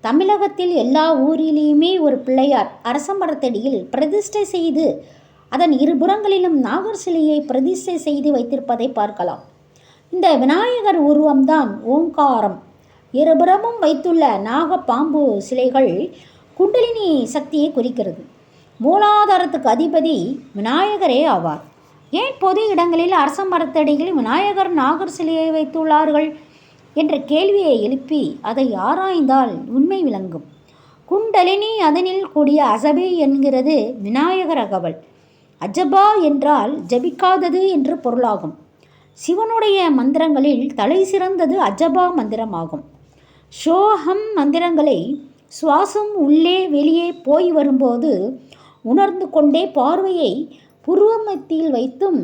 தமிழகத்தில் எல்லா ஊரிலேயுமே ஒரு பிள்ளையார் அரச மரத்தடியில் பிரதிஷ்டை செய்து அதன் இருபுறங்களிலும் நாகர் சிலையை பிரதிஷ்டை செய்து வைத்திருப்பதை பார்க்கலாம். இந்த விநாயகர் உருவம்தான் ஓங்காரம். இருபுறமும் வைத்துள்ள நாக பாம்பு சிலைகள் குண்டலினி சக்தியை குறிக்கிறது. மூலாதாரத்துக்கு அதிபதி விநாயகரே ஆவார். ஏன் பொது இடங்களில் அரச மரத்தடியில் விநாயகர் நாகர் சிலையை வைத்துள்ளார்கள்? என்ற கேள்வியை எழுப்பி அதை ஆராய்ந்தால் உண்மை விளங்கும். குண்டலினி அதனில் கூடிய அசபே என்கிறது விநாயகர் அகவல். அஜபா என்றால் ஜபிக்காதது என்று பொருளாகும். சிவனுடைய மந்திரங்களில் தலை சிறந்தது அஜபா மந்திரமாகும். ஷோஹம் மந்திரங்களை சுவாசம் உள்ளே வெளியே போய் வரும்போது உணர்ந்து கொண்டே பார்வையை புருவமத்தியில் வைத்தும்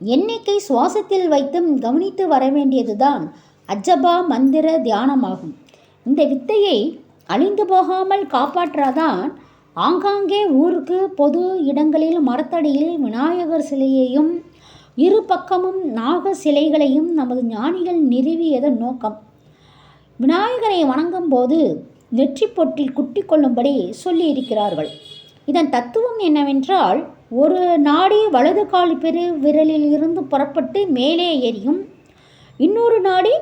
எண்ணிக்கை சுவாசத்தில் வைத்தும் கவனித்து வர வேண்டியதுதான் அஜபா மந்திர தியானமாகும். இந்த வித்தையை அழிந்து போகாமல் காப்பாற்றாதான் ஆங்காங்கே ஊருக்கு பொது இடங்களில் மரத்தடியில் விநாயகர் சிலையையும் இரு பக்கமும் நாக சிலைகளையும் நமது ஞானிகள் நிறுவியதன் நோக்கம். விநாயகரை வணங்கும் போது நெற்றி பொட்டில் குட்டி கொள்ளும்படி சொல்லியிருக்கிறார்கள். இதன் தத்துவம் என்னவென்றால் ஒரு நாடி வலது கால் பெரு விரலில் இருந்து புறப்பட்டு மேலே எரியும் இன்னொரு நாடி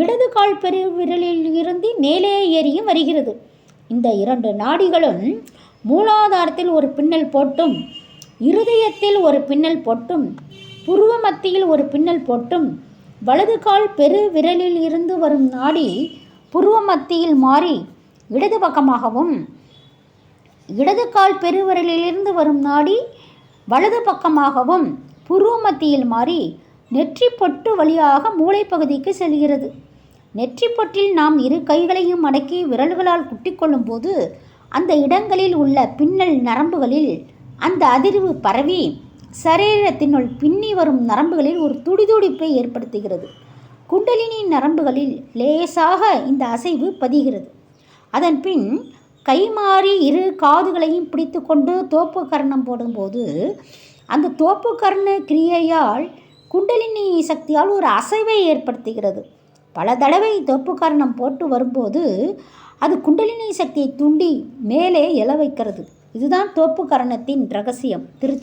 இடது கால் பெரு விரலில் இருந்து மேலே ஏறியும் வருகிறது. இந்த இரண்டு நாடிகளும் மூலாதாரத்தில் ஒரு பின்னல் போட்டும் இருதயத்தில் ஒரு பின்னல் போட்டும் புருவ மத்தியில் ஒரு பின்னல் போட்டும். வலது கால் பெரு விரலில் இருந்து வரும் நாடி புருவ மத்தியில் மாறி இடது பக்கமாகவும் இடது கால் பெருவிரலிலிருந்து வரும் நாடி வலது பக்கமாகவும் புருவ மத்தியில் மாறி நெற்றி பொட்டு வழியாக மூளைப்பகுதிக்கு செல்கிறது. நெற்றி பொட்டில் நாம் இரு கைகளையும் அடக்கி விரல்களால் குட்டிக்கொள்ளும் போது அந்த இடங்களில் உள்ள பின்னல் நரம்புகளில் அந்த அதிர்வு பரவி சரீரத்தினுள் பின்னி வரும் நரம்புகளில் ஒரு துடிதுடிப்பை ஏற்படுத்துகிறது. குண்டலினி நரம்புகளில் லேசாக இந்த அசைவு பதிகிறது. அதன் பின் கை மாறி இரு காதுகளையும் பிடித்து கொண்டு தோப்பு கர்ணம் போடும்போது அந்த தோப்பு கர்ண கிரியையால் குண்டலினி சக்தியால் ஒரு அசைவை ஏற்படுத்துகிறது. பல தடவை தோப்பு கர்ணம் போட்டு வரும்போது அது குண்டலினி சக்தியை தூண்டி மேலே எழ வைக்கிறது. இதுதான் தோப்பு கரணத்தின் ரகசியம். திருச்சி